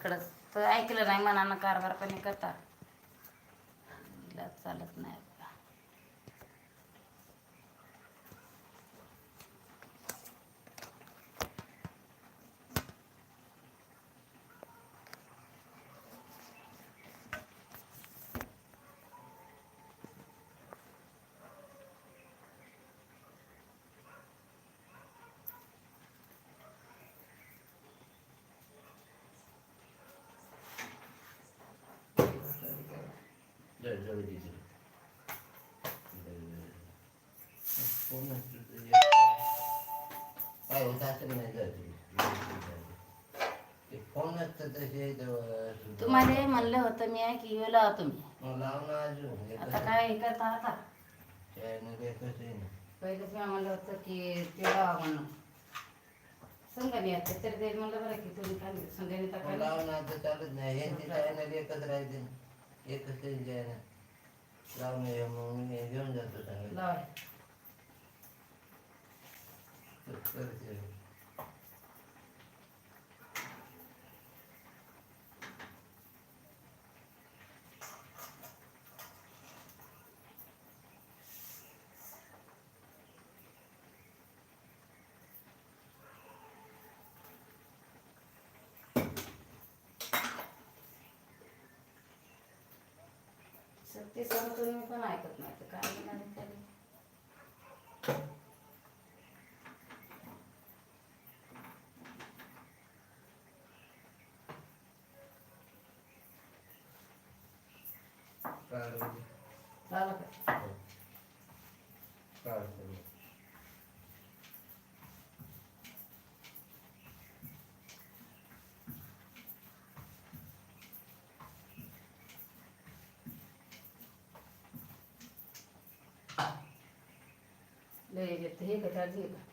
इकडं तर ऐकलं नाही मनानं कारभार पण करता. चालत नाही. आता. दिली काय होत असं नाही फोन तसे तुम्हाला म्हणलं होतं मी आहे की लावा तुम्ही. अजून आता काय हे करता आता? चॅनल एकच आहे ना पहिलेच मी म्हणलं होतं की ते लावा म्हणून. संघाने येते तर ते म्हणलं बरं की तुम्ही काय संघाने तर काय आता चालत नाही यांची एकच राहते ना. एकच त्यांची चॅनल लावून ये मग मी घेऊन जातो सांगायला लावा. करते सत्य सांगतो मी पण ऐकत नाही तर काय त्याला काढ लावलं का? हे सगळं. हे का चार्ज का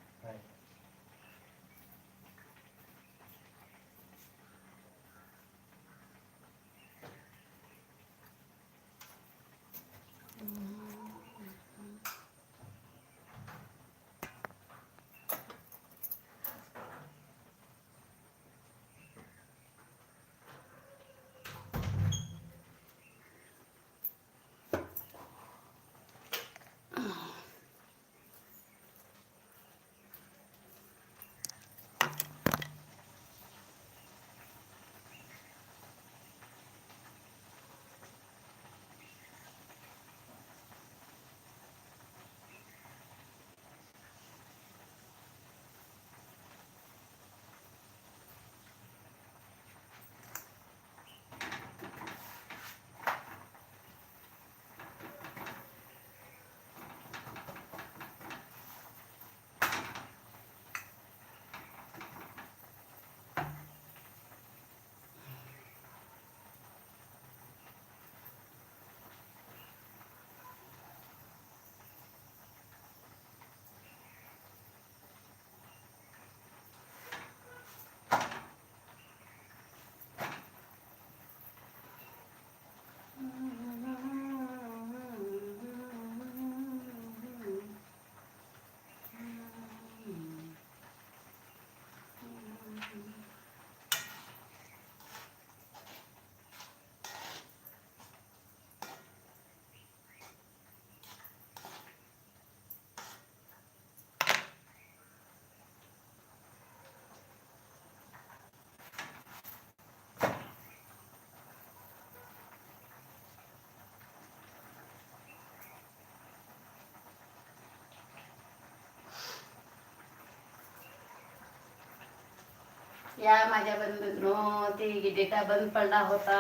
या माझ्या बंधूंनो ते डेटा बंद पडला होता.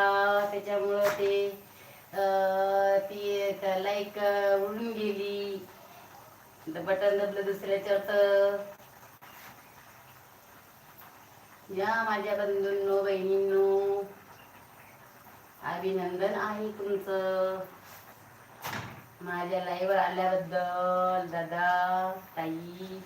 त्याच्यामुळं ते अं, ती लाईक उडून गेली. बटन दबलं दुसऱ्याच्यावर तर या माझ्या बंधूंनो बहिणींनो अभिनंदन आहे तुमचं. माझ्या लाईव्हवर आल्याबद्दल दादा ताई.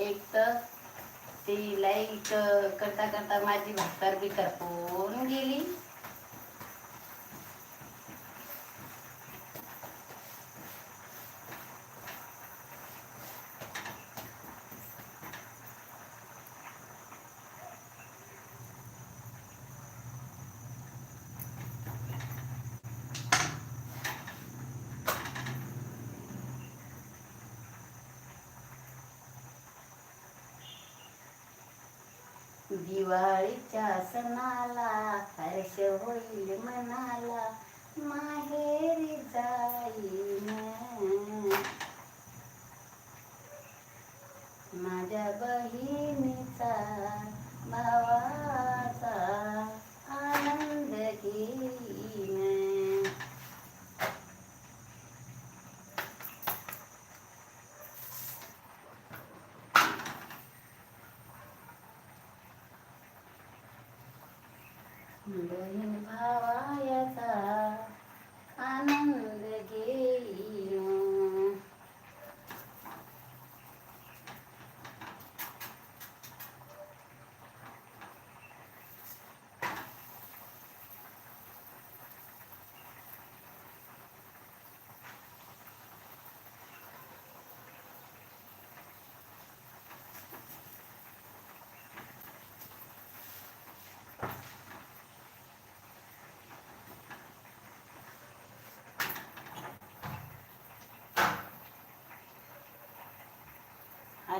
एक तर ती लाईक करता करता माझी भाकर बी करपून गेली. हर्ष होईल मनाला माहेरी जाईन माझ्या बहिणीचा भावा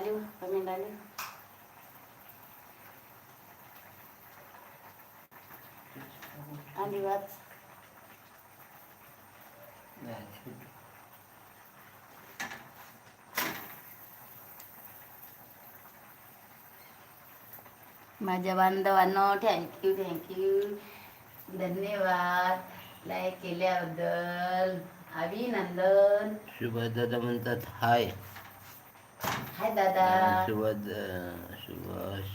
आली आली वाच नाही माझ्या बांधवांनो थँक्यू थँक्यू धन्यवाद लाईक केल्याबद्दल अभिनंदन दादा म्हणतात हाय हाय दादा सुभाष सुभाष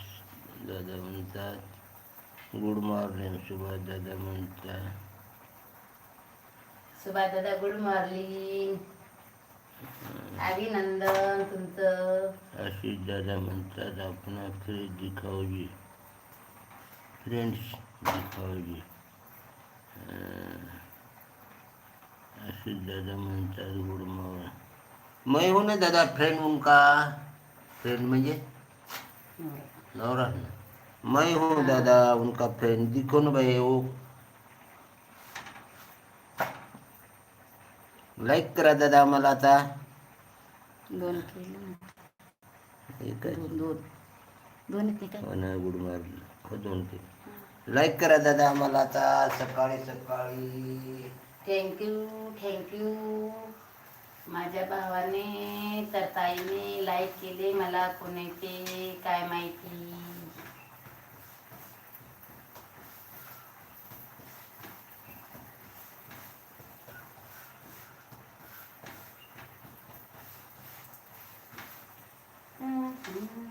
दादा म्हणतात. गुड मॉर्निंग सुभाष दादा म्हणतात. सुभाष दादा गुड मॉर्निंग अभिनंदन तुमचं. आशिष दादा म्हणतात आपण फ्रेंड दिखाओजी फ्रेंड्स दिखाओजी अं, आशिष दादा म्हणतात गुड मॉर्निंग मैं हूँ ना दादा फ्रेंड उनका। फ्रेंड म्हणजे नवरा मैं हूँ दादा उनका फ्रेंड दिखो ना भाई वो। लाईक करा दादा आम्हाला आता। दोन केलं हो गुड मॉर्निंग। हो दोन ते लाईक करा दादा आम्हाला आता सकाळी सकाळी। थँक्यू थँक्यू माझ्या भावाने तर ताईने लाईक केले मला कोणाचे काय माहिती Mm-hmm.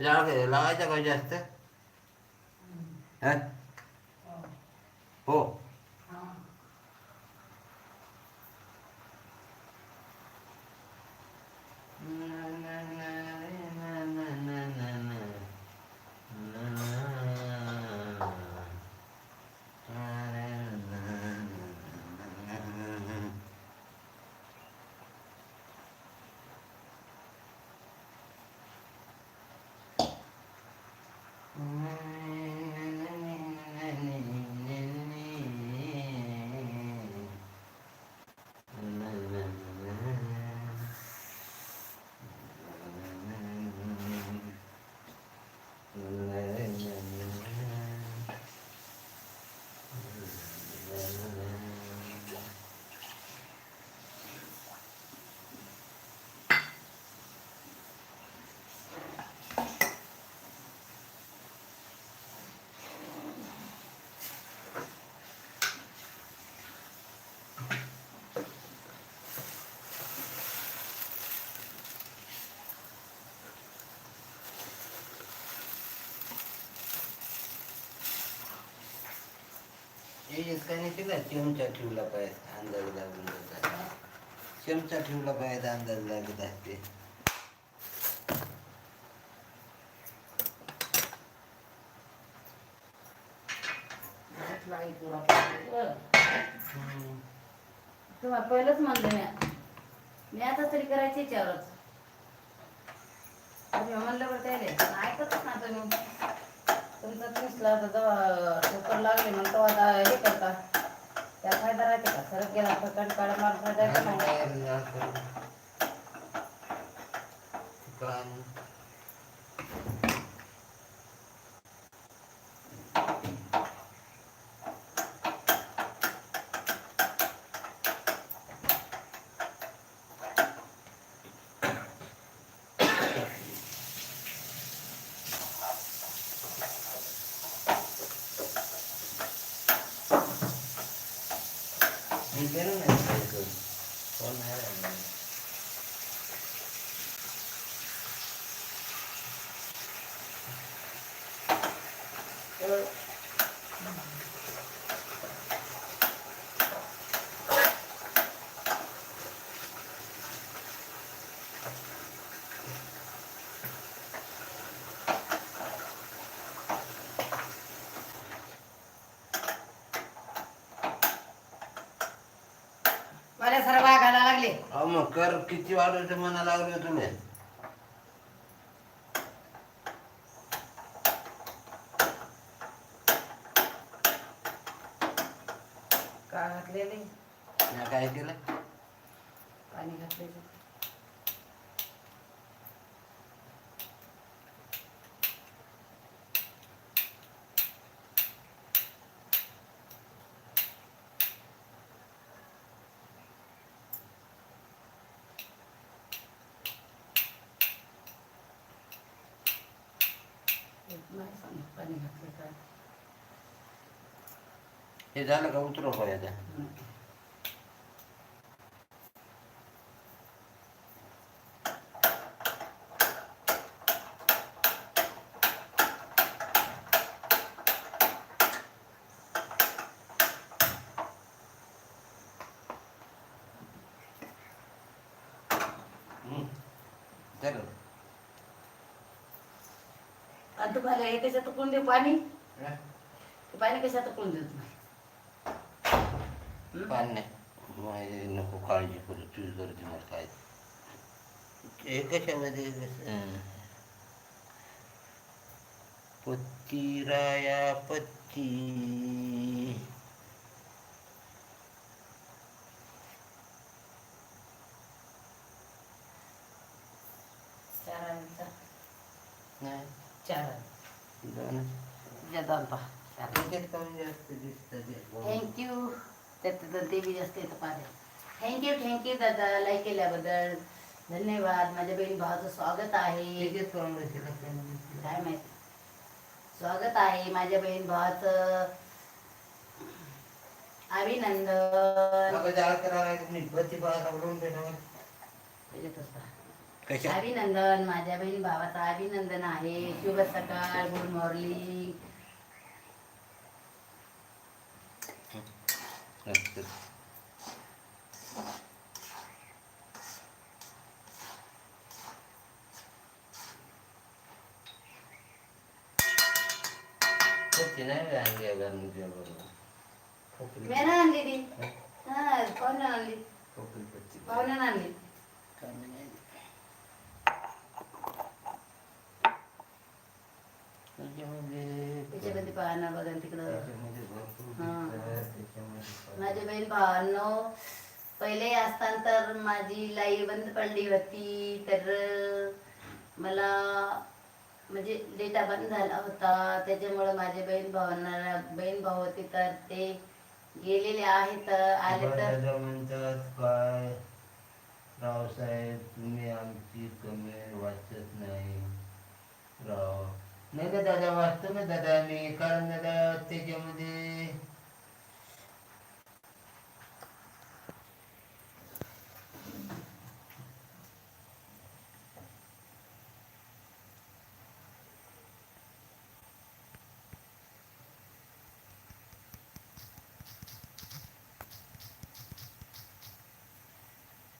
लावायचा का जास्त हा? इसका नाही केला चिमचा ठेवला पाहिजे अंदाज लागून जातात चमचा ठेवला पाहिजे अंदाज लागत असते तुम्हाला पहिलंच म्हणलं मी. मी आता तरी करायची याच्यावरच. म्हणलं बरं त्याले. ऐकतच ना तुम्ही तुमचं पिसला तर जेव्हा ठोकर लागले मग तेव्हा आता हे करता. त्या फायदा राहते का? सरक गेला फकट काढा मार फायदा आहे का नाही? मला hay là gì ừ. मग कर किती वाढवायचं म्हणा लागलं तुम्ही. का घातलेले. काय केलं? पाणी घातलेलं नाही सांगत पाणी घातलं काय हे झालं का? उतरव. झालं आणि तुम्हाला हे कशात उकळून देऊ पाणी? पाणी कशात उकळून देत नाही? पाणी नाही. नको काळजी करू तुझी गर्दी मला काय. हे कशामध्ये पत्ती राया पत्ती. थँक्यू त्यात तर ते बी जास्त येतं पाहिजे थँक्यू थँक्यू दादा लाईक केल्याबद्दल. धन्यवाद. माझ्या बहीण भावाचं स्वागत आहे. काय माहीत? स्वागत आहे माझ्या बहीण भावाचं. अभिनंदन. पाहता अभिनंदन. माझ्या बहीण भावाचा अभिनंदन आहे. शुभ सकाळ गुड मॉर्निंग. असतं. कशी नाही आणली आहे गाणीच्या बरोबर. मी ना आणली ती हा पाहुण्यानं आणली कपडे पाहुण्यानं आणली माझे बहीण भावांनो पहिले असताना तर माझी लाई बंद पडली होती तर मला म्हणजे डेटा बंद झाला होता. त्याच्यामुळे माझे बहीण भावांना बहीण भाऊ होते तर ते गेलेले आहेत आले तर. म्हणतात काय? रावसाहेब तुम्ही आमची कमेंट वाचत नाही. राव. नाही का दादा वाचतो ना दादा मी कारण दादा त्याच्यामध्ये